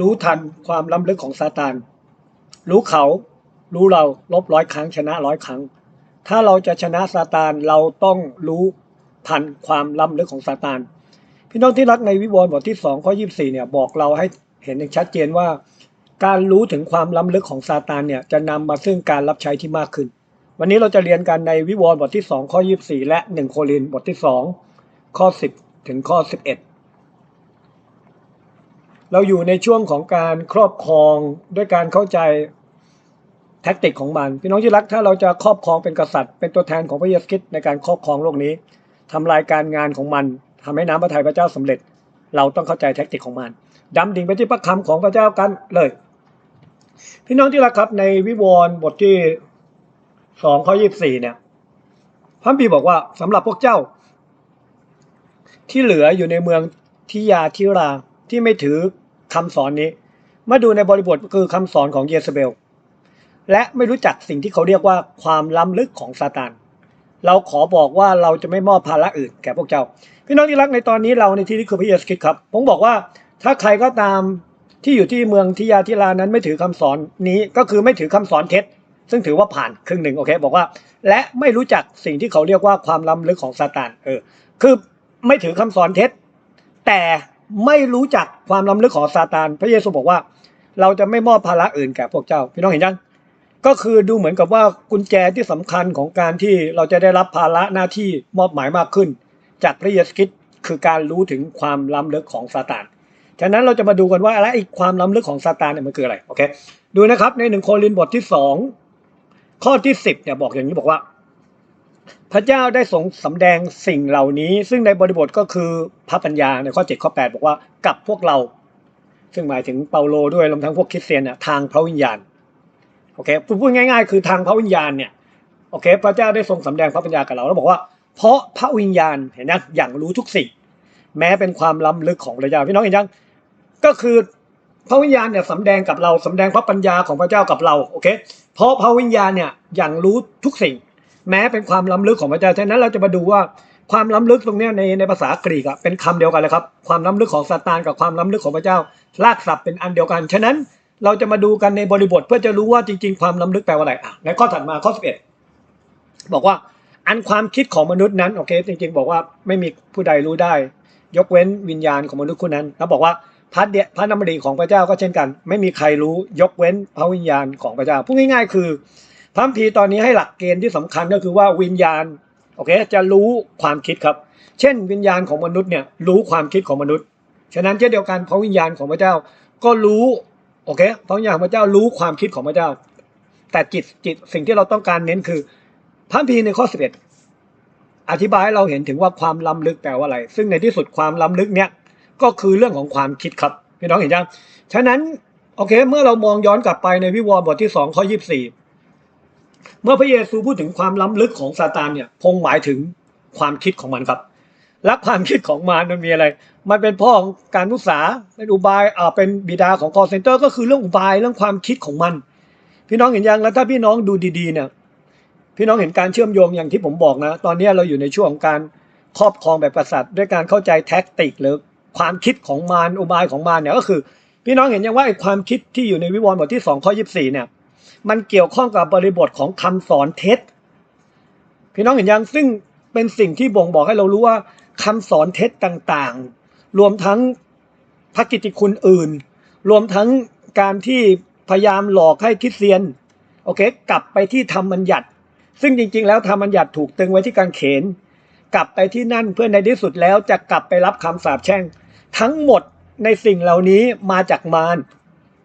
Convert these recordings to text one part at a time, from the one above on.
รู้ทันความล้ำลึกของซาตาน รู้เขา รู้เราลบร้อยครั้งชนะร้อยครั้ง ถ้าเราจะชนะซาตานเราต้องรู้ทันความล้ำลึกของซาตาน พี่น้องที่รักในวิวรณ์บทที่สองข้อยี่สี่เนี่ยบอกเราให้เห็นอย่างชัดเจนว่า การรู้ถึงความล้ำลึกของซาตานเนี่ยจะนำมาซึ่งการรับใช้ที่มากขึ้น วันนี้เราจะเรียนกันในวิวรณ์บทที่สองข้อยี่สี่และหนึ่งโครินธ์บทที่สองข้อสิบถึงข้อสิบเอ็ด เราอยู่ในช่วงของการครอบครองด้วยการเข้าใจแท็กติกของมัน พี่น้องที่รักถ้าเราจะครอบครองเป็นกษัตริย์ เป็นตัวแทนของพระเยซูคริสต์ในการครอบครองโลกนี้ทำลายการงานของมันทำให้น้ำพระทัยพระเจ้าสำเร็จ เราต้องเข้าใจแท็กติกของมันดำดิ่งไปที่พระคำของพระเจ้ากันเลย พี่น้องที่รักครับในวิวรณ์บทที่สองข้อยี่สี่เนี่ยพระบีบอกว่าสำหรับพวกเจ้า ที่เหลืออยู่ในเมืองทิยาทิรา ที่ไม่ถือคำสอนนี้ มาดูในบริบทคือคำสอนของเยซเบล และไม่รู้จักสิ่งที่เขาเรียกว่าความล้ำลึกของซาตานเราขอบอกว่าเราจะไม่มอบภาระอื่นแก่พวกเจ้า พี่น้องที่รักในตอนนี้เราในที่นี้คือพระเยซูคริสต์ครับ ผมบอกว่าถ้าใครก็ตามที่อยู่ที่เมืองทิยาทิรานั้นไม่ถือคำสอนนี้ก็คือไม่ถือคำสอนเท็จ ซึ่งถือว่าผ่านครึ่งหนึ่งโอเค บอกว่า และไม่รู้จักสิ่งที่เขาเรียกว่าความล้ำลึกของซาตานเออคือไม่ถือคำสอนเท็จ แต่ ไม่รู้จักความล้ำลึกของซาตาน พระเยซูบอกว่า เราจะไม่มอบภาระอื่นแก่พวกเจ้า พี่น้องเห็นยังก็คือดูเหมือนกับว่ากุญแจที่สำคัญของการที่เราจะได้รับภาระหน้าที่มอบหมายมากขึ้น จากพระเยซูคริสต์คือการรู้ถึงความล้ำลึกของซาตาน ฉะนั้นเราจะมาดูกันว่าอะไรไอ้ความล้ำลึกของซาตานเนี่ยมันคืออะไรโอเคดูนะครับในหนึ่งโครินธ์บทที่สองข้อที่สิบเนี่ยบอกอย่างนี้บอกว่า พระเจ้าได้ทรงสำแดงสิ่งเหล่านี้ ซึ่งในบริบทก็คือพระปัญญาในข้อ7ข้อ8บอกว่ากับพวกเรา ซึ่งหมายถึงเปาโลด้วยรวมทั้งพวกคริสเตียนเนี่ยทางพระวิญญาณโอเคพูดง่าย ๆ คือทางพระวิญญาณเนี่ยโอเค พระเจ้าได้ทรงสำแดงพระปัญญากับเราแล้วบอกว่า เพราะพระวิญญาณเห็นนะอย่างรู้ทุกสิ่ง แม้เป็นความล้ำลึกของพระเจ้าพี่น้องเห็นยังก็คือพระวิญญาณเนี่ยสำแดงกับเราสำแดงพระปัญญาของพระเจ้ากับเราโอเคเพราะพระวิญญาณเนี่ยอย่างรู้ทุกสิ่ง แม้เป็นความล้ำลึกของพระเจ้าฉะนั้นเราจะมาดูว่าความล้ำลึกตรงนี้ในในภาษากรีกอะเป็นคำเดียวกันเลยครับ ความล้ำลึกของซาตานกับความล้ำลึกของพระเจ้ารากศัพท์เป็นอันเดียวกัน ฉะนั้นเราจะมาดูกันในบริบทเพื่อจะรู้ว่าจริง ๆ ความล้ำลึกแปลว่าอะไรอะในข้อถัดมาข้อ11บอกว่าอันความคิดของมนุษย์นั้นโอเค จริง ๆ บอกว่าไม่มีผู้ใดรู้ได้ ยกเว้นวิญญาณของมนุษย์คนนั้นแล้วบอกว่าพระเดชพระนามรีของพระเจ้าก็เช่นกัน ไม่มีใครรู้ยกเว้นพระวิญญาณของพระเจ้าพูดง่าย ๆ คือ พระคัมภีตอนนี้ให้หลักเกณฑ์ที่สำคัญก็คือว่าวิญญาณโอเคจะรู้ความคิดครับ เช่น วิญญาณของมนุษย์เนี่ยรู้ความคิดของมนุษย์ ฉะนั้นเช่นเดียวกันพระวิญญาณของพระเจ้าก็รู้โอเคพระวิญญาณของพระเจ้ารู้ความคิดของพระเจ้า แต่จิตจิตสิ่งที่เราต้องการเน้นคือพระคัมภีในข้อ11อธิบายให้เราเห็นถึงว่าความล้ำลึกแปลว่าอะไร ซึ่งในที่สุดความล้ำลึกเนี่ยก็คือเรื่องของความคิดครับพี่น้องเห็นยังฉะนั้นโอเค เมื่อเรามองย้อนกลับไปในวิวรณ์บทที่2ข้อ24 เมื่อพระเยซูพูดถึงความล้ำลึกของซาตานเนี่ยคงหมายถึงความคิดของมันครับ และความคิดของมันมันมีอะไร มันเป็นพ่อของการนุษาเป็นอุบายอ่าเป็นบิดาของ call center ก็คือเรื่องอุบายเรื่องความคิดของมัน พี่น้องเห็นยังแล้วถ้าพี่น้องดูดีๆเนี่ยพี่น้องเห็นการเชื่อมโยงอย่างที่ผมบอกนะ ตอนนี้เราอยู่ในช่วงของการครอบครองแบบกษัตริย์ ด้วยการเข้าใจแท็กติกหรือความคิดของมารอุบายของมารเนี่ยก็คือ พี่น้องเห็นยังว่าไอ้ความคิดที่อยู่ในวิวรณ์บทที่2ข้อ24เนี่ย มันเกี่ยวข้องกับบริบทของคำสอนเท็จ พี่น้องเห็นยังซึ่งเป็นสิ่งที่บ่งบอกให้เรารู้ว่าคำสอนเท็จต่างๆ รวมทั้งพระกิติคุณอื่น รวมทั้งการที่พยายามหลอกให้คริสเตียนโอเค กลับไปที่ธรรมบัญญัติ ซึ่งจริง ๆ แล้วธรรมบัญญัติถูกตึงไว้ที่กางเขน กลับไปที่นั่นเพื่อในที่สุดแล้วจะกลับไปรับคำสาปแช่ง ทั้งหมดในสิ่งเหล่านี้มาจากมาร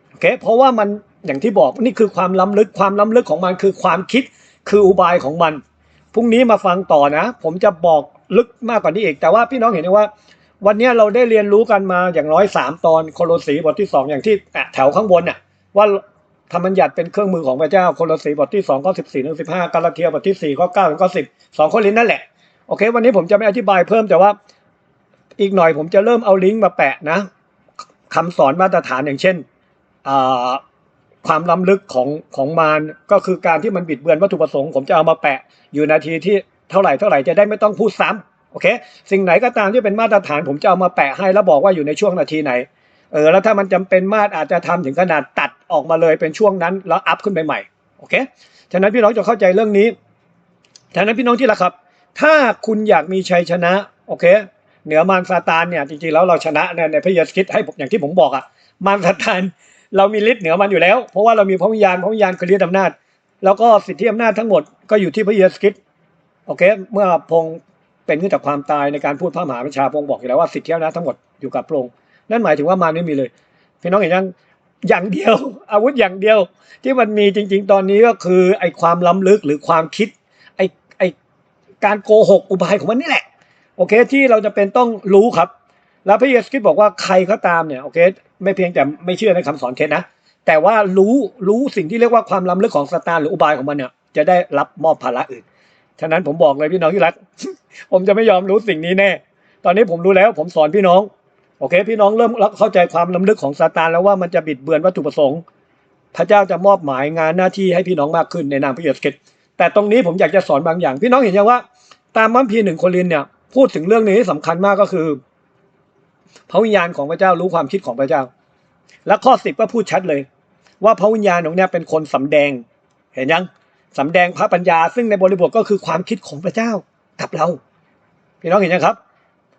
โอเคเพราะว่ามัน อย่างที่บอกนี่คือความล้ำลึกความล้ำลึกของมันคือความคิดคืออุบายของมันพรุ่งนี้มาฟังต่อนะ ผมจะบอกลึกมากกว่านี้อีก แต่ว่าพี่น้องเห็นไหมว่า วันนี้เราได้เรียนรู้กันมาอย่างน้อยสามตอนโคโลสีบทที่สองอย่างที่แถวข้างบนน่ะว่าธรรมัญญัติเป็นเครื่องมือของพระเจ้าโคโลสีบทที่สองข้อสิบสี่ถึงสิบห้ากาลาเทียบทที่สี่ข้อเก้าถึงข้อสิบสองข้อลิ้นนั่นแหละโอเค วันนี้ผมจะไม่อธิบายเพิ่มแต่ว่าอีกหน่อยผมจะเริ่มเอาลิงก์มาแปะนะคำสอนมาตรฐานอย่างเช่น ความล้ำลึกของของมารก็คือการที่มันบิดเบือนวัตถุประสงค์ผมจะเอามาแปะ อยู่นาทีที่เท่าไหร่เท่าไหร่จะได้ไม่ต้องพูดซ้ำโอเค สิ่งไหนก็ตามที่เป็นมาตรฐาน ผมจะเอามาแปะให้แล้วบอกว่าอยู่ในช่วงนาทีไหนเออแล้วถ้ามันจำเป็นมากอาจจะทำถึงขนาดตัดออกมาเลยเป็นช่วงนั้น แล้วอัพขึ้นไปใหม่โอเคฉะนั้นพี่น้องจะเข้าใจเรื่องนี้ฉะนั้นพี่น้องที่รักครับ ถ้าคุณอยากมีชัยชนะโอเค เหนือมารซาตานเนี่ยจริงๆแล้วเราชนะในในพระเยซูคริสต์ให้ผมอย่างที่ผมบอกอะมารซาตาน เรามีฤทธิ์เหนือมันอยู่แล้ว เพราะว่าเรามีพระวิญญาณพระวิญญาณคือฤทธิ์อำนาจ แล้วก็สิทธิอำนาจทั้งหมดก็อยู่ที่พระเยซูคริสต์โอเค เมื่อพงเป็นขึ้นจากความตายในการพูดพระมหาประชาพงบอกอยู่แล้วว่าสิทธิอำนาจทั้งหมดอยู่กับพระองค์นั่นหมายถึงว่ามารไม่มีเลยพี่น้องเห็นยังอย่างเดียว อาวุธอย่างเดียว ที่มันมีจริง ๆ ตอนนี้ก็คือไอ้ความล้ำลึกหรือความคิดไอ้ไอ้การโกหกอุบายของมันนี่แหละ โอเคที่เราจะเป็นต้องรู้ครับ แล้วพระเยซูคริสต์บอกว่าใครก็ตามเนี่ยโอเค ไม่เพียงแต่ไม่เชื่อในคำสอนเคสนะ แต่ว่ารู้รู้สิ่งที่เรียกว่าความล้ำลึกของสตานหรืออุบายของมันเนี่ยจะได้รับมอบภาระอื่น ฉะนั้นผมบอกเลยพี่น้องที่รัก ผมจะไม่ยอมรู้สิ่งนี้แน่ ตอนนี้ผมรู้แล้วผมสอนพี่น้อง โอเค พี่น้องเริ่มเข้าใจความล้ำลึกของซาตานแล้วว่ามันจะบิดเบือนวัตถุประสงค์ พระเจ้าจะมอบหมายงานหน้าที่ให้พี่น้องมากขึ้นในนามพระเยซูคริสต์แต่ตรงนี้ผมอยากจะสอนบางอย่าง พี่น้องเห็นยังว่า ตามมัมพีหนึ่งโครินเนี่ยพูดถึงเรื่องนี้สำคัญมากก็คือ พระวิญญาณของพระเจ้ารู้ความคิดของพระเจ้า และข้อสิบก็พูดชัดเลย ว่าพระวิญญาณของเนี่ยเป็นคนสำแดง เห็นยังสำแดงพระปัญญา ซึ่งในบริบทก็คือความคิดของพระเจ้ากับเราพี่น้องเห็นยังครับ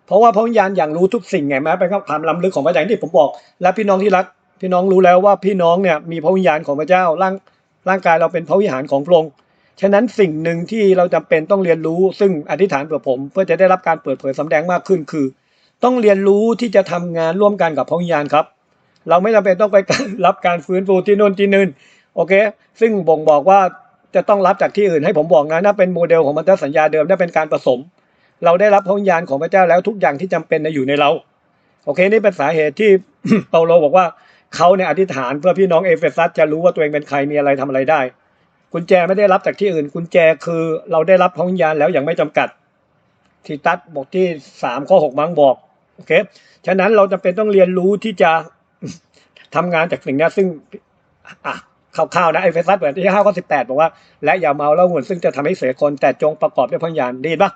เพราะว่าพระวิญญาณอย่างรู้ทุกสิ่งไงแม้เป็นความล้ำลึกของพระเจ้าอย่างที่ผมบอก และพี่น้องที่รัก พี่น้องรู้แล้วว่าพี่น้องเนี่ยมีพระวิญญาณของพระเจ้าร่างร่างกายเราเป็นพระวิหารของพระองค์ฉะนั้นสิ่งหนึ่งที่เราจำเป็นต้องเรียนรู้ ซึ่งอธิษฐานเผื่อผม เพื่อจะได้รับการเปิดเผยสำแดงมากขึ้นคือ ต้องเรียนรู้ที่จะทำงานร่วมกันกับพระวิญญาณครับ เราไม่จำเป็นต้องไปรับการฟื้นฟูที่นู่นที่นี่โอเค ซึ่งบ่งบอกว่าจะต้องรับจากที่อื่นให้ผมบอกนะนั่นเป็นโมเดลของมันตสัญญาเดิมนั่นเป็นการผสม เราได้รับพระวิญญาณของพระเจ้าแล้วทุกอย่างที่จำเป็นอยู่ในเรา โอเค นี่เป็นสาเหตุที่เปาโลบอกว่าเขาเนี่ยอธิษฐานเพื่อพี่น้องเอเฟซัสจะรู้ว่าตัวเองเป็นใครมีอะไรทำอะไรได้กุญแจไม่ได้รับจากที่อื่นกุญแจคือเราได้รับพระวิญญาณแล้วอย่างไม่จำกัด ที่ตัดบอกที่สามข้อหกมังบอก โอเคฉะนั้นเราจำเป็นต้องเรียนรู้ที่จะทำงานจากสิ่งนี้ซึ่งอะคร่าวๆนะเอเฟซัสบทที่ห้าข้อสิบแปดบอกว่า และอย่าเมาแล้วหุ่นซึ่งจะทำให้เสียคนแต่จงประกอบด้วยพระวิญญาณดีปะ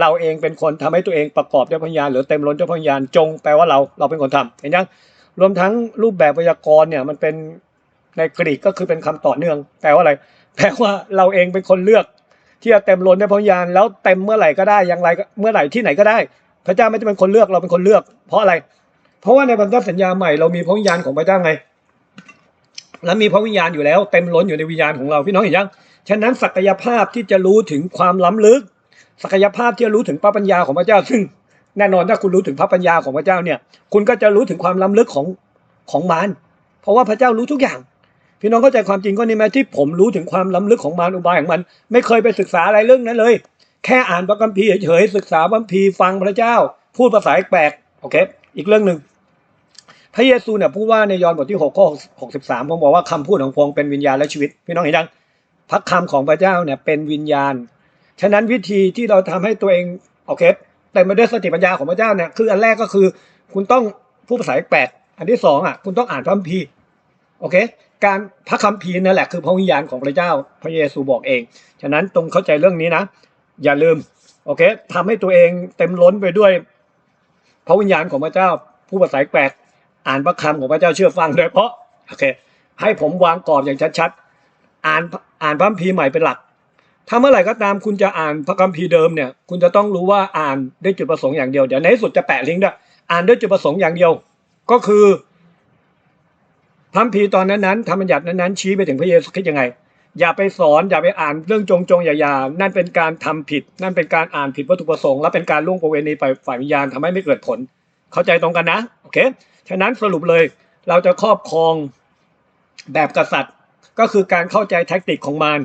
เราเองเป็นคนทำให้ตัวเองประกอบด้วยพระวิญญาณหรือเต็มล้นด้วยพระวิญญาณจงแปลว่าเราเราเป็นคนทำเห็นยังรวมทั้งรูปแบบไวยากรณ์เนี่ยมันเป็นในกรีกก็คือเป็นคำต่อเนื่อง แปลว่าอะไร แปลว่าเราเองเป็นคนเลือก ที่จะเต็มล้นด้วยพระวิญญาณแล้วเต็มเมื่อไหร่ก็ได้อย่างไรเมื่อไหร่ที่ไหนก็ได้ พระเจ้าไม่ได้เป็นคนเลือกเราเป็นคนเลือก เพราะอะไร เพราะว่าในบรรทัดสัญญาใหม่เรามีพระวิญญาณของพระเจ้าไง แล้วมีพระวิญญาณอยู่แล้ว เต็มล้นอยู่ในวิญญาณของเราพี่น้องเห็นยังฉะนั้นศักยภาพที่จะรู้ถึงความล้ำลึก ศักยภาพที่จะรู้ถึงพระปัญญาของพระเจ้า ซึ่งแน่นอนถ้าคุณรู้ถึงพระปัญญาของพระเจ้าเนี่ย คุณก็จะรู้ถึงความล้ำลึกของของมารเพราะว่าพระเจ้ารู้ทุกอย่าง พี่น้องเข้าใจความจริงก็นี่ไหมที่ผมรู้ถึงความล้ำลึกของมารอุบายของมัน ไม่เคยไปศึกษาอะไรเรื่องนั้นเลย แค่อ่านพระคัมภีร์เฉยศึกษาพระคัมภีร์ฟังพระเจ้า พูดภาษาแปลกโอเค อีกเรื่องหนึ่งพระเยซูเนี่ยพูดว่าในยอห์นบทที่6ข้อ63ผมบอกว่าคำพูดของพระองค์เป็นวิญญาณและชีวิต พี่น้องเห็นยังพระคำของพระเจ้าเนี่ยเป็นวิญญาณ ฉะนั้นวิธีที่เราทำให้ตัวเองโอเคเต็มไปด้วยสติปัญญาของพระเจ้าเนี่ยคืออันแรกก็คือ คุณต้องพูดภาษาแปลกอันที่สองอะคุณต้องอ่านพระคัมภีร์โอเค การพระคัมภีร์นั่นแหละคือพระวิญญาณของพระเจ้า พระเยซูบอกเอง ฉะนั้นตรงเข้าใจเรื่องนี้นะ อย่าลืม โอเคทำให้ตัวเองเต็มล้นไปด้วยพระวิญญาณของพระเจ้าผู้ภาษาแปลกอ่านพระคำของพระเจ้าเชื่อฟังโดยเพราะโอเค ให้ผมวางกรอบอย่างชัดๆอ่านอ่านพระคัมภีร์ใหม่เป็นหลักถ้าเมื่อไหร่ก็ตามคุณจะอ่านพระคัมภีร์เดิมเนี่ย คุณจะต้องรู้ว่าอ่านด้วยจุดประสงค์อย่างเดียวเดี๋ยวในที่สุดจะแปะลิงก์ด้วยอ่านด้วยจุดประสงค์อย่างเดียว ก็คือพระคัมภีร์ตอนนั้นๆธรรมบัญญัตินั้นๆชี้ไปถึงพระเยซูคริสต์ยังไง อย่าไปสอนอย่าไปอ่านเรื่องจงจงอย่าอย่านั่นเป็นการทำผิด นั่นเป็นการอ่านผิดวัตถุประสงค์ และเป็นการล่วงประเวณีไปฝ่ายวิญญาณทำให้ไม่เกิดผล เข้าใจตรงกันนะโอเคฉะนั้นสรุปเลยเราจะครอบครองแบบกษัตริย์ ก็คือการเข้าใจแท็กติกของมาร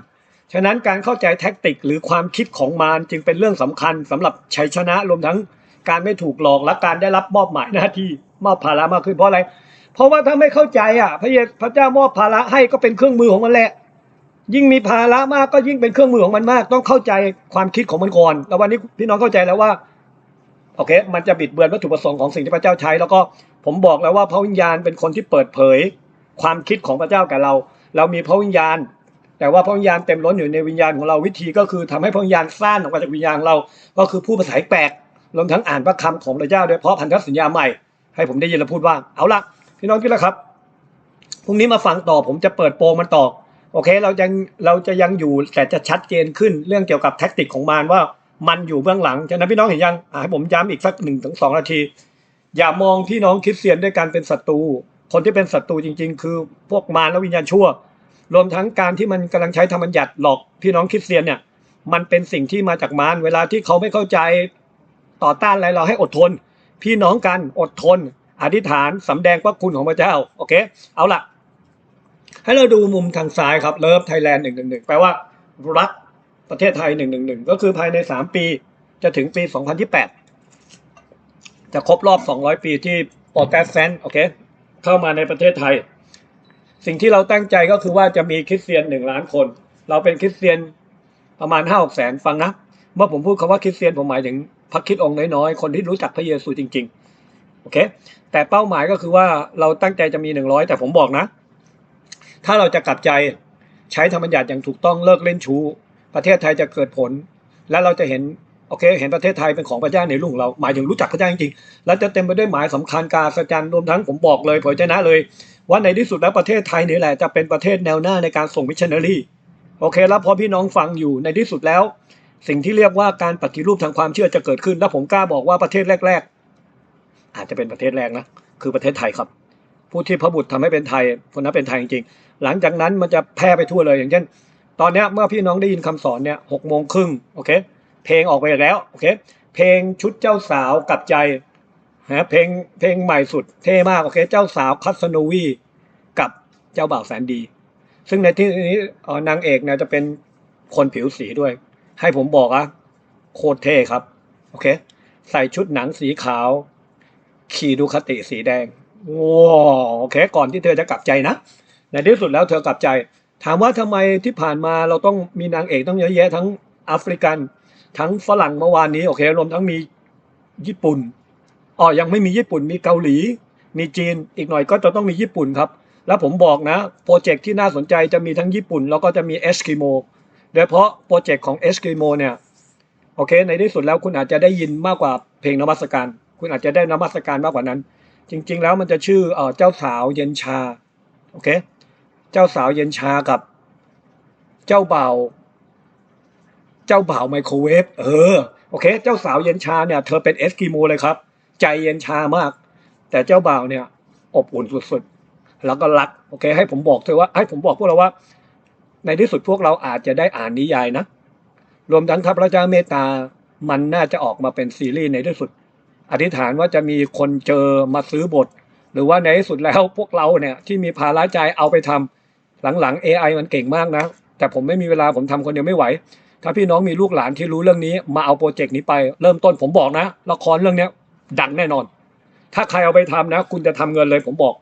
ฉะนั้นการเข้าใจแท็กติกหรือความคิดของมารจึงเป็นเรื่องสำคัญสำหรับชัยชนะรวมทั้งการไม่ถูกหลอกและการได้รับมอบหมายหน้าที่มอบภาระมากขึ้นเพราะอะไร เพราะว่าถ้าไม่เข้าใจอะพระเยซูพระเจ้ามอบภาระให้ก็เป็นเครื่องมือของมันแหละ ยิ่งมีภาระมากก็ยิ่งเป็นเครื่องมือของมันมาก ต้องเข้าใจความคิดของมันก่อนแล้ววันนี้พี่น้องเข้าใจแล้วว่าโอเค มันจะบิดเบือนวัตถุประสงค์ของสิ่งที่พระเจ้าใช้ แล้วก็ผมบอกแล้วว่าพระวิญญาณเป็นคนที่เปิดเผย ความคิดของพระเจ้ากับเรา เรามีพระวิญญาณ แต่ว่าพระวิญญาณเต็มล้นอยู่ในวิญญาณของเราวิธีก็คือทำให้พระวิญญาณสร้างออกมาจากวิญญาณเรา ก็คือผู้ภาษาแปลกรวมทั้งอ่านพระคำของพระเจ้าโดยเฉพาะพันธสัญญาใหม่ ให้ผมได้ยินแล้วพูดว่า เอาละพี่น้องที่ละครับพรุ่งนี้มาฟังต่อผมจะเปิดโปงมันต่อ โอเคเรายังเราจะยังอยู่แต่จะชัดเจนขึ้นเรื่องเกี่ยวกับแท็กติกของมารว่ามันอยู่เบื้องหลังฉะนั้นพี่น้องเห็นยังให้ผมย้ำอีกสักหนึ่งถึงสองนาที อย่ามองพี่น้องคริสเตียนด้วยการเป็นศัตรู คนที่เป็นศัตรูจริง ๆ คือพวกมารและวิญญาณชั่ว รวมทั้งการที่มันกำลังใช้ธรรมบัญญัติหลอกพี่น้องคริสเตียนเนี่ยมันเป็นสิ่งที่มาจากมารเวลาที่เขาไม่เข้าใจต่อต้านอะไรเราให้อดทน พี่น้องกันอดทน อธิษฐานสำแดงพระคุณของพระเจ้าโอเค เอาล่ะ ให้เราดูมุมทางซ้ายครับเลิฟไทยแลนด์หนึ่งหนึ่งหนึ่งแปลว่ารักประเทศไทยหนึ่งหนึ่งหนึ่งก็คือภายในสามปีจะถึงปีสองพันที่แปดจะครบรอบสองร้อยปีที่โปรเตสแตนโอเคเข้ามาในประเทศไทย สิ่งที่เราตั้งใจก็คือว่าจะมีคริสเตียนหนึ่งล้านคน เราเป็นคริสเตียนประมาณห้าหกแสนฟังนะเมื่อผมพูดคำว่าคริสเตียนผมหมายถึงพระคิดองค์น้อยๆ คนที่รู้จักพระเยซูจริง ๆ โอเค แต่เป้าหมายก็คือว่าเราตั้งใจจะมีหนึ่งร้อยแต่ผมบอกนะ ถ้าเราจะกลับใจใช้ธรรมบัญญัติอย่างถูกต้องเลิกเล่นชู้ ประเทศไทยจะเกิดผล และเราจะเห็นโอเค เห็นประเทศไทยเป็นของพระเจ้าในรุ่งเราหมายถึงรู้จักพระเจ้าจริงๆและจะเต็มไปด้วยหมายสำคัญการสัจจันรวมทั้งผมบอกเลยเผยชนะเลย ว่าในที่สุดแล้วประเทศไทยนี่แหละจะเป็นประเทศแนวหน้าในการส่งมิชชันนารีโอเคแล้วพอพี่น้องฟังอยู่ในที่สุดแล้ว สิ่งที่เรียกว่าการปฏิรูปทางความเชื่อจะเกิดขึ้น และผมกล้าบอกว่าประเทศแรก ๆ อาจจะเป็นประเทศแรกนะคือประเทศไทยครับ ผู้ที่พระบุตรทำให้เป็นไทยคนนั้นเป็นไทยจริง หลังจากนั้นมันจะแพร่ไปทั่วเลย อย่างเช่น ตอนนี้เมื่อพี่น้องได้ยินคำสอนเนี่ยหกโมงครึ่งโอเค เพลงออกไปแล้วโอเค เพลงชุดเจ้าสาวกับใจนะเพลงเพลงใหม่สุดเท่มากโอเค เจ้าสาวคัสโนวีกับเจ้าบ่าวแสนดี ซึ่งในที่นี้นางเอกเนี่ยจะเป็นคนผิวสีด้วย ให้ผมบอกอะโคตรเท่ครับโอเค ใส่ชุดหนังสีขาว ขี่ดูคติสีแดงว้าวโอเค ก่อนที่เธอจะกลับใจนะ ในที่สุดแล้วเธอกลับใจ ถามว่าทำไมที่ผ่านมาเราต้องมีนางเอกต้องเยอะแยะทั้งแอฟริกัน ทั้งฝรั่งเมื่อวานนี้โอเครวมทั้งมีญี่ปุ่นอ๋อยังไม่มีญี่ปุ่นมีเกาหลี มีจีนอีกหน่อยก็จะต้องมีญี่ปุ่นครับ แล้วผมบอกนะโปรเจกต์ที่น่าสนใจจะมีทั้งญี่ปุ่น แล้วก็จะมีเอสกิโมโดยเฉพาะโปรเจกต์ของเอสกิโมเนี่ยโอเค ในที่สุดแล้วคุณอาจจะได้ยินมากกว่าเพลงนมัสการ คุณอาจจะได้นมัสการมากกว่านั้น จริง ๆ แล้วมันจะชื่อเอ่อเจ้าสาวเย็นชา โอเค เจ้าสาวเย็นชากับ เจ้าเบ่า เจ้าบ่าไมโครเวฟเออโอเค เจ้าสาวเย็นชาเนี่ย เธอเป็นเอสกิโมเลยครับ ใจเย็นชามาก แต่เจ้าบ่าวเนี่ย อบอุ่นสุดๆ แล้วก็รัก โอเค ให้ผมบอกเธอว่า ให้ผมบอกพวกเราว่า ในที่สุดพวกเราอาจจะได้อ่านนิยายนะ รวมทั้งถ้าพระเจ้าเมตตา มันน่าจะออกมาเป็นซีรีส์ในที่สุด อธิษฐานว่าจะมีคนเจอมาซื้อบท หรือว่าในที่สุดแล้วพวกเราเนี่ย ที่มีภาระใจเอาไปทำ หลังๆ AI มันเก่งมากนะ แต่ผมไม่มีเวลาผมทำคนเดียวไม่ไหว ถ้าพี่น้องมีลูกหลานที่รู้เรื่องนี้ มาเอาโปรเจกต์นี้ไปเริ่มต้นผมบอกนะละครเรื่องเนี้ยดังแน่นอน ถ้าใครเอาไปทำนะ คุณจะทำเงินเลยผมบอก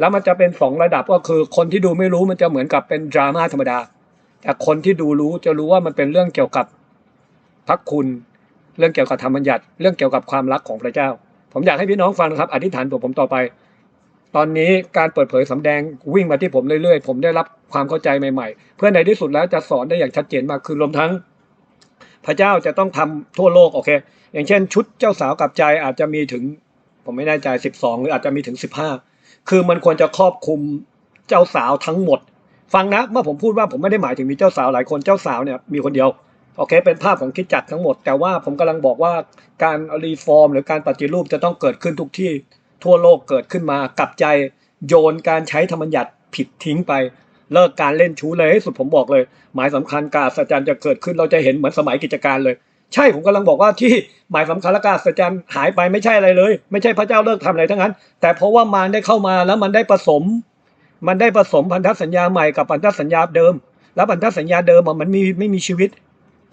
แล้วมันจะเป็นสองระดับก็คือ คนที่ดูไม่รู้มันจะเหมือนกับเป็นดราม่าธรรมดา แต่คนที่ดูรู้จะรู้ว่ามันเป็นเรื่องเกี่ยวกับพระคุณเรื่องเกี่ยวกับธรรมบัญญัติ เรื่องเกี่ยวกับความรักของพระเจ้า ผมอยากให้พี่น้องฟังนะครับ อธิษฐานตัวผมต่อไป ตอนนี้การเปิดเผยสำแดงวิ่งมาที่ผมเรื่อยๆ ผมได้รับความเข้าใจใหม่ๆ เพื่อในที่สุดแล้วจะสอนได้อย่างชัดเจนมากคือรวมทั้ง พระเจ้าจะต้องทำทั่วโลกโอเค อย่างเช่น ชุดเจ้าสาวกับใจอาจจะมีถึง ผมไม่แน่ใจสิบสองหรืออาจจะมีถึงสิบห้าคือมันควรจะครอบคลุมเจ้าสาวทั้งหมด ฟังนะเมื่อผมพูดว่าผมไม่ได้หมายถึงมีเจ้าสาวหลายคนเจ้าสาวเนี่ยมีคนเดียวโอเค เป็นภาพของคิดจักทั้งหมด แต่ว่าผมกำลังบอกว่าการรีฟอร์ม หรือการปฏิรูปจะต้องเกิดขึ้นทุกที่ ทั่วโลกเกิดขึ้นมากลับใจโยนการใช้ธรรมบัญญัติผิดทิ้งไป เลิกการเล่นชู้เลยสุดผมบอกเลย หมายสำคัญการสัจจันจะเกิดขึ้นเราจะเห็นเหมือนสมัยกิจการเลย ใช่ผมกำลังบอกว่าที่หมายสำคัญและการสัจจันหายไปไม่ใช่อะไรเลย ไม่ใช่พระเจ้าเลิกทำอะไรทั้งนั้น แต่เพราะว่ามารได้เข้ามาแล้วมันได้ผสม มันได้ผสมพันธสัญญาใหม่กับพันธสัญญาเดิม แล้วพันธสัญญาเดิมมันมีไม่มีชีวิต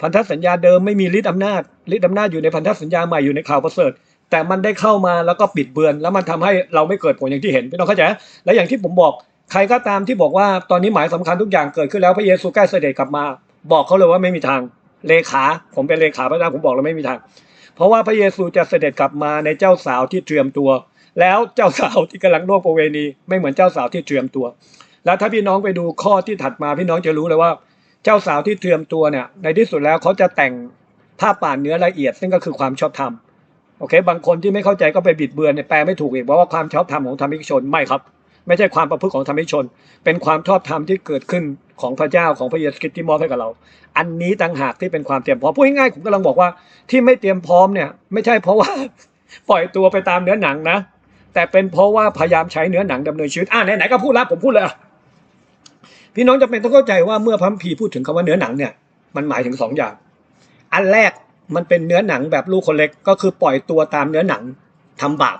พันธสัญญาเดิมไม่มีฤทธิ์อำนาจฤทธิ์อำนาจอยู่ในพันธสัญญาใหม่อยู่ในข่าวประเสริฐ แต่มันได้เข้ามาแล้วก็ปิดเบือน แล้วมันทำให้เราไม่เกิดผลอย่างที่เห็นพี่น้องเข้าใจและอย่างที่ผมบอกใครก็ตามที่บอกว่าตอนนี้หมายสำคัญทุกอย่างเกิดขึ้นแล้วพระเยซูใกล้เสด็จกลับมา บอกเขาเลยว่าไม่มีทางเลขาผมเป็นเลขาพระเจ้าผมบอกเลยไม่มีทาง เพราะว่าพระเยซูจะเสด็จกลับมาในเจ้าสาวที่เตรียมตัว แล้วเจ้าสาวที่กำลังร่วมประเวณี ไม่เหมือนเจ้าสาวที่เตรียมตัว แล้วถ้าพี่น้องไปดูข้อที่ถัดมาพี่น้องจะรู้เลยว่า เจ้าสาวที่เตรียมตัวเนี่ยในที่สุดแล้วเขาจะแต่งผ้าป่านเนื้อละเอียด ซึ่งก็คือความชอบธรรม โอเค บางคนที่ไม่เข้าใจก็ไปบิดเบือนเนี่ยแปลไม่ถูกอีกเพราะว่าความชอบธรรมของธรรมิกชนไม่ครับ ไม่ใช่ความประพฤติของธรรมิกชน เป็นความชอบธรรมที่เกิดขึ้นของพระเจ้าของพระเยซูคริสต์ที่มอบให้กับเรา อันนี้ต่างหากที่เป็นความเตรียมพร้อมพูดง่ายๆผมกำลังบอกว่าที่ไม่เตรียมพร้อมเนี่ยไม่ใช่เพราะว่าปล่อยตัวไปตามเนื้อหนังนะ แต่เป็นเพราะว่าพยายามใช้เนื้อหนังดำเนินชีวิตอ่าไหนๆก็พูดแล้วผมพูดเลยอะพี่น้องจะเป็นต้องเข้าใจว่าเมื่อพรมภีพูดถึงคำว่าเนื้อหนังเนี่ยมันหมายถึงสองอย่าง อันแรก มันเป็นเนื้อหนังแบบลูกคนเล็กก็คือปล่อยตัวตามเนื้อหนังทำบาป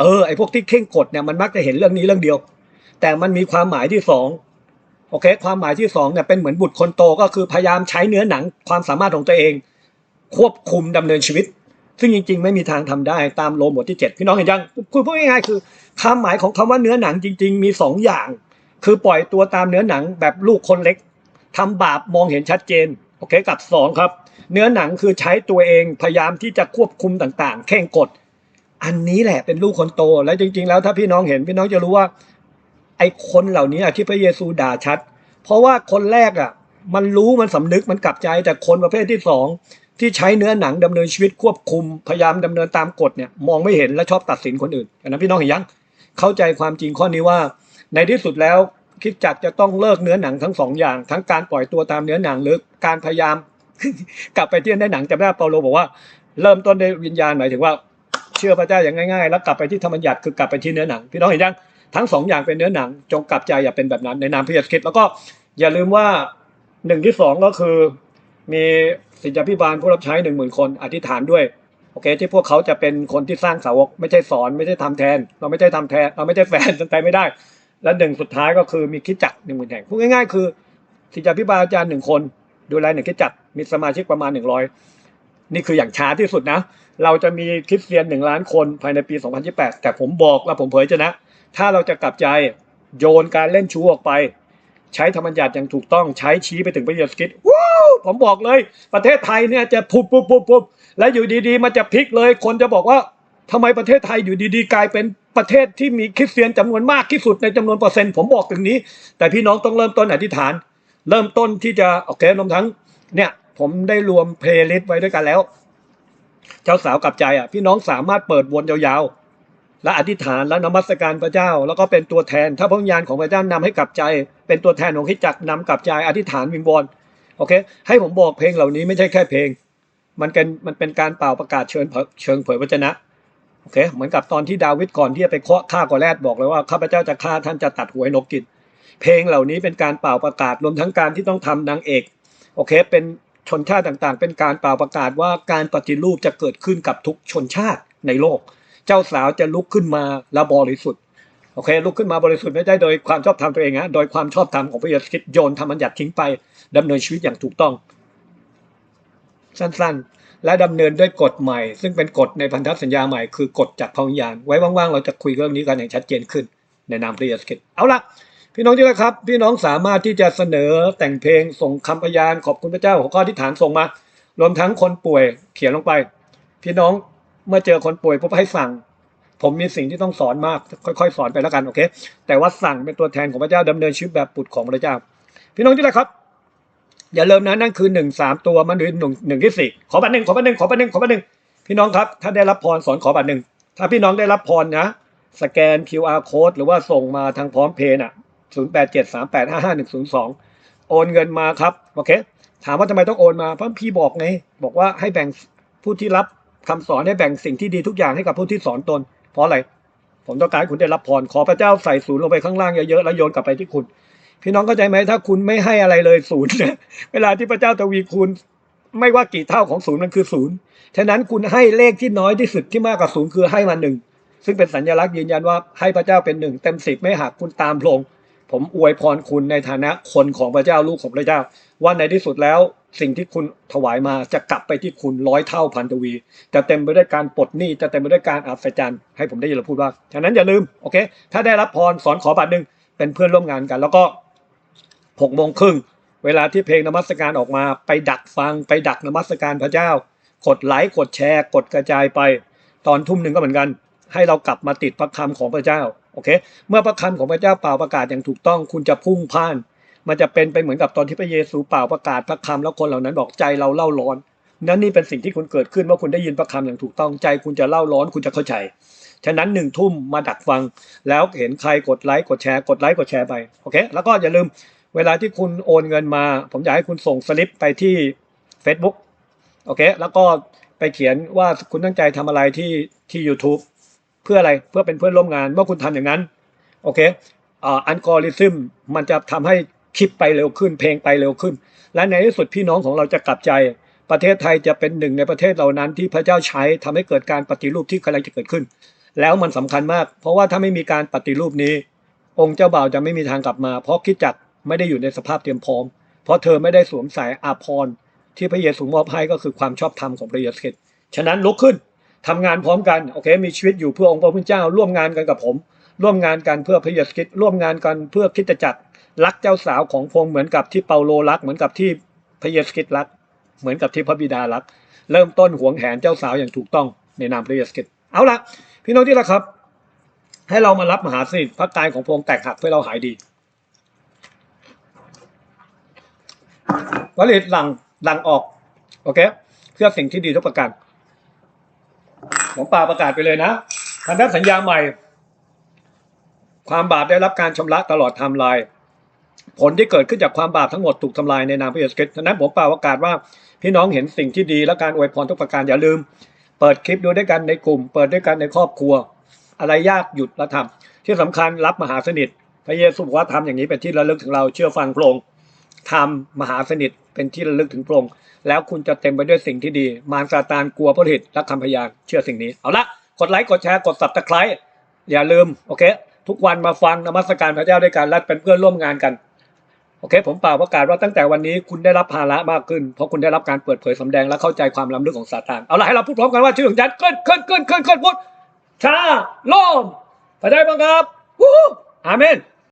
เออไอพวกที่เข่งกฎเนี่ยมันมักจะเห็นเรื่องนี้เรื่องเดียว แต่มันมีความหมายที่สองโอเค ความหมายที่สองเนี่ยเป็นเหมือนบุตรคนโตก็คือพยายามใช้เนื้อหนังความสามารถของตัวเอง ควบคุมดำเนินชีวิต ซึ่งจริง ๆ ไม่มีทางทำได้ตามโรมบทที่ 7 พี่น้องเห็นยังคุณพูดง่ายๆคือความหมายของคำว่าเนื้อหนังจริง ๆ มีสองอย่าง คือปล่อยตัวตามเนื้อหนังแบบลูกคนเล็กทำบาปมองเห็นชัดเจน อเคกับสองครับ เนื้อหนังคือใช้ตัวเองพยายามที่จะควบคุมต่างๆ แข่งกฎอันนี้แหละเป็นลูกคนโต และจริง ๆ แล้วถ้าพี่น้องเห็นพี่น้องจะรู้ว่า ไอ้คนเหล่านี้ที่พระเยซูด่าชัด เพราะว่าคนแรกอะ มันรู้มันสำนึกมันกลับใจแต่คนประเภทที่สองที่ใช้เนื้อหนังดำเนินชีวิตควบคุมพยายามดำเนินตามกฎเนี่ยมองไม่เห็นและชอบตัดสินคนอื่นอันนั้นพี่น้องเห็นยังเข้าใจความจริงข้อนี้ว่า ในที่สุดแล้ว คิดจักจะต้องเลิกเนื้อหนังทั้งสองอย่าง ทั้งการปล่อยตัวตามเนื้อหนังหรือการพยายาม กลับไปที่เนื้อหนังจำได้เปาโลบอกว่า เริ่มต้นด้วยวิญญาณหมายถึงว่า เชื่อพระเจ้าอย่างง่ายๆ แล้วกลับไปที่ธรรมบัญญัติคือกลับไปที่เนื้อหนังพี่น้องเห็นยังทั้งสองอย่างเป็นเนื้อหนัง จงกลับใจอย่าเป็นแบบนั้นในนามพระเยซูคริสต์แล้วก็อย่าลืมว่าหนึ่งที่สองก็คือมีศิษยาพิบาลผู้รับใช้หนึ่งหมื่นคนอธิษฐานด้วยโอเค ที่พวกเขาจะเป็นคนที่สร้างสาวก ไม่ใช่สอนไม่ใช่ทำแทน เราไม่ใช่ทำแทน เราไม่ใช่แฟนสนใจไม่ได้ และหนึ่งสุดท้ายก็คือมีคิดจักรหนึ่งหมื่นแห่งพูดง่ายๆ คือศิษยาพิบาลอาจารย์หนึ่งคน ดูแลหนึ่งคิดจักรมีสมาชิกประมาณหนึ่งร้อยนี่คืออย่างช้าที่สุดนะ เราจะมีคริสเตียนหนึ่งล้านคนภายในปี 2028 แต่ผมบอกและผมเผยจะนะ ถ้าเราจะกลับใจโยนการเล่นชู้ออกไป ใช้ธรรมบัญญัติอย่างถูกต้องใช้ชี้ไปถึงพระเยซูคริสต์ว้ผมบอกเลย ประเทศไทยเนี่ยจะพุบพุบพุบพุบแล้วอยู่ดีๆ มันจะพลิกเลย คนจะบอกว่าทำไมประเทศไทยอยู่ดีๆ กลายเป็น ประเทศที่มีคริสเตียนจำนวนมากที่สุดในจำนวนเปอร์เซ็นต์ผมบอกถึงนี้ แต่พี่น้องต้องเริ่มต้นอธิษฐาน เริ่มต้นที่จะโอเครวมทั้งเนี่ยผมได้รวมเพลย์ลิสต์ไว้ด้วยกันแล้ว เจ้าสาวกลับใจอะ พี่น้องสามารถเปิดวนยาวๆ และอธิษฐานและนมัสการพระเจ้า แล้วก็เป็นตัวแทน ถ้าพระวิญญาณของพระเจ้านำให้กลับใจ เป็นตัวแทนของคริสตจักรนำกลับใจ อธิษฐานวิงวอนโอเค ให้ผมบอกเพลงเหล่านี้ไม่ใช่แค่เพลง มันเป็นมันเป็นการเป่าประกาศเชิญเผยเชิงเผยพระชนะ โอเคเหมือนกับตอนที่ดาวิดก่อนที่จะไปเคาะฆ่ากอแรดบอกเลยว่าข้าพเจ้าจะฆ่าท่านจะตัดหัวให้นกกินเพลงเหล่านี้เป็นการเป่าประกาศรวมทั้งการที่ต้องทำนางเอกโอเค เป็นชนชาติต่างๆ เป็นการเป่าประกาศว่าการปฏิรูปจะเกิดขึ้นกับทุกชนชาติในโลก เจ้าสาวจะลุกขึ้นมาและบริสุทธิ์โอเค ลุกขึ้นมาบริสุทธิ์ไม่ได้โดยความชอบธรรมตัวเองนะโดยความชอบธรรมของพระเยซูคริสต์โยนธรรมบัญญัติทิ้งไปดำเนินชีวิตอย่างถูกต้อง สั้นๆ และดำเนินด้วยกฎใหม่ ซึ่งเป็นกฎในพันธสัญญาใหม่คือกฎจากพระวิญญาณ ไว้ว่างๆ เราจะคุยเรื่องนี้กันอย่างชัดเจนขึ้น ในนามพระเยซูคริสต์เอาละพี่น้องที่รักครับ พี่น้องสามารถที่จะเสนอแต่งเพลงส่งคำพยานขอบคุณพระเจ้าหัวข้อที่ฐานส่งมารวมทั้งคนป่วยเขียนลงไป พี่น้องเมื่อเจอคนป่วยพบให้สั่ง ผมมีสิ่งที่ต้องสอนมากค่อยๆ สอนไปแล้วกันโอเค แต่ว่าสั่งเป็นตัวแทนของพระเจ้าดำเนินชีวิตแบบปุตของพระเจ้า พี่น้องที่รักครับ อย่าลืมนะนั่นคือหนึ่งสามตัวมันหนึ่งหนึ่งหนึ่งที่สี่ขอบัตรหนึ่งขอบัตรหนึ่งขอบัตรหนึ่งขอบัตรหนึ่งพี่น้องครับ ถ้าได้รับพรสอนขอบัตรหนึ่งถ้าพี่น้องได้รับพรนะสแกน QR code หรือว่าส่งมาทางพร้อมเพย์น่ะศูนย์แปดเจ็ดสามแปดห้าห้าหนึ่งศูนย์สองโอนเงินมาครับโอเค ถามว่าทำไมต้องโอนมาเพราะพี่บอกไงบอกว่าให้แบ่งผู้ที่รับคำสอนให้แบ่งสิ่งที่ดีทุกอย่างให้กับผู้ที่สอนตน เพราะอะไรผมต้องการให้คุณได้รับพรขอพระเจ้าใส่ศูนย์ลงไปข้างล่างเยอะๆแล้วโยนกลับไปที่คุณ พี่น้องเข้าใจไหมถ้าคุณไม่ให้อะไรเลยศูนย์เนี่ยเวลาที่พระเจ้าทวีคูณไม่ว่ากี่เท่าของศูนย์มันคือศูนย์ฉะนั้นคุณให้เลขที่น้อยที่สุดที่มากกว่าศูนย์คือให้มาหนึ่งซึ่งเป็นสัญลักษณ์ยืนยันว่าให้พระเจ้าเป็นหนึ่งเต็มสิบไม่หักคุณตามพระองค์ผมอวยพรคุณในฐานะคนของพระเจ้าลูกของพระเจ้า ว่าในที่สุดแล้วสิ่งที่คุณถวายมาจะกลับไปที่คุณร้อยเท่าพันทวี จะเต็มไปด้วยการปลดหนี้จะเต็มไปด้วยการอัศจรรย์ให้ผมได้ยินเราพูดว่าฉะนั้นอย่าลืมโอเค ถ้าได้รับพรสอนขอบัตรหนึ่งเป็นเพื่อนร่วมงานกัน แล้วก็ หกโมงครึ่งเวลาที่เพลงนมัสการออกมา ไปดักฟังไปดักนมัสการพระเจ้า กดไลค์กดแชร์ กดกระจายไป ตอนทุ่มหนึ่งก็เหมือนกัน ให้เรากลับมาติดพระคำของพระเจ้าโอเค เมื่อพระคำของพระเจ้าเป่าประกาศอย่างถูกต้องคุณจะพุ่งพ่าน มันจะเป็นไปเหมือนกับตอนที่พระเยซูเป่าประกาศพระคำแล้วคนเหล่านั้นบอกใจเราเล่าร้อน นั่นนี่เป็นสิ่งที่คุณเกิดขึ้นว่าคุณได้ยินพระคำอย่างถูกต้องใจ คุณจะเล่าร้อนคุณจะเข้าใจฉะนั้นหนึ่งทุ่มมาดักฟังแล้วเห็นใครกดไลค์กดแชร์กดไลค์กดแชร์ไปโอเคแล้วก็อย่าลืม เวลาที่คุณโอนเงินมา ผมอยากให้คุณส่งสลิปไปที่ Facebook โอเค แล้วก็ไปเขียนว่าคุณตั้งใจทำอะไรที่ที่ YouTube เพื่ออะไรเพื่อเป็นเพื่อนร่วมงานเมื่อคุณทำอย่างนั้นโอเคอ่าอัลกอริทึมมันจะทำให้คลิปไปเร็วขึ้น เพลงไปเร็วขึ้น และในที่สุดพี่น้องของเราจะกลับใจ ประเทศไทยจะเป็นหนึ่งในประเทศเหล่านั้นที่พระเจ้าใช้ทำให้เกิดการปฏิรูปที่กำลังจะเกิดขึ้น แล้วมันสำคัญมาก เพราะว่าถ้าไม่มีการปฏิรูปนี้ องค์เจ้าบ่าวจะไม่มีทางกลับมา เพราะคิดจัก ไม่ได้อยู่ในสภาพเตรียมพร้อม เพราะเธอไม่ได้สวมใส่อาภรณ์ที่พระเยซูมอบให้ก็คือความชอบธรรมของพระเยซูคริสต์ฉะนั้นลุกขึ้นทำงานพร้อมกันโอเค มีชีวิตอยู่เพื่อองค์พระผู้เป็นเจ้า ร่วมงานกันกับผม ร่วมงานกันเพื่อพระเยซูคริสต์ร่วมงานกันเพื่อคิดจักรรักเจ้าสาวของพงเหมือนกับที่เปาโลรัก เหมือนกับที่พระเยซูคริสต์รัก เหมือนกับที่พระบิดารัก เริ่มต้นหวงแหนเจ้าสาวอย่างถูกต้องในนามพระเยซูคริสต์เอาละพี่น้องที่รักครับ ให้เรามารับมหาสิทธิ์พระกายของพงแตกหักเพื่อเราหายดี วลิตหลังหลังออก โอเค เพื่อสิ่งที่ดีทุกประการผมป่าประกาศไปเลยนะพันธสัญญาใหม่ ความบาปได้รับการชำระตลอดไทม์ไลน์ผลที่เกิดขึ้นจากความบาปทั้งหมดถูกทำลายในนามพระเยซูคริสต์ฉะนั้นผมป่าประกาศว่า พี่น้องเห็นสิ่งที่ดีและการอวยพรทุกประการอย่าลืม เปิดคลิปดูด้วยกันในกลุ่ม เปิดด้วยกันในครอบครัว อะไรยากหยุดแล้วทำที่สำคัญรับมหาสนิท พระเยซูบอกว่าทำอย่างนี้เป็นที่ระลึกถึงเราเชื่อฟังพระองค์ ทำมหาสนิทเป็นที่ระลึกถึงพระองค์แล้วคุณจะเต็มไปด้วยสิ่งที่ดี มารซาตานกลัวพระฤทธิ์และคำพยานเชื่อสิ่งนี้ เอาละกดไลค์กดแชร์กดสับตะไคร้อย่าลืมโอเค ทุกวันมาฟังนมัสการพระเจ้าด้วยกันและเป็นเพื่อนร่วมงานกันโอเค ผมเปล่าประกาศว่าตั้งแต่วันนี้คุณได้รับภาระมากขึ้น เพราะคุณได้รับการเปิดเผยสำแดงและเข้าใจความล้ำลึกของซาตานเอาละให้เราพูดพร้อมกันว่าชื่อของฉันขึ้นขึ้นขึ้นขึ้นขึ้นพูดชาโลมพระเจ้าบังคับวู้ฮู้อาเมน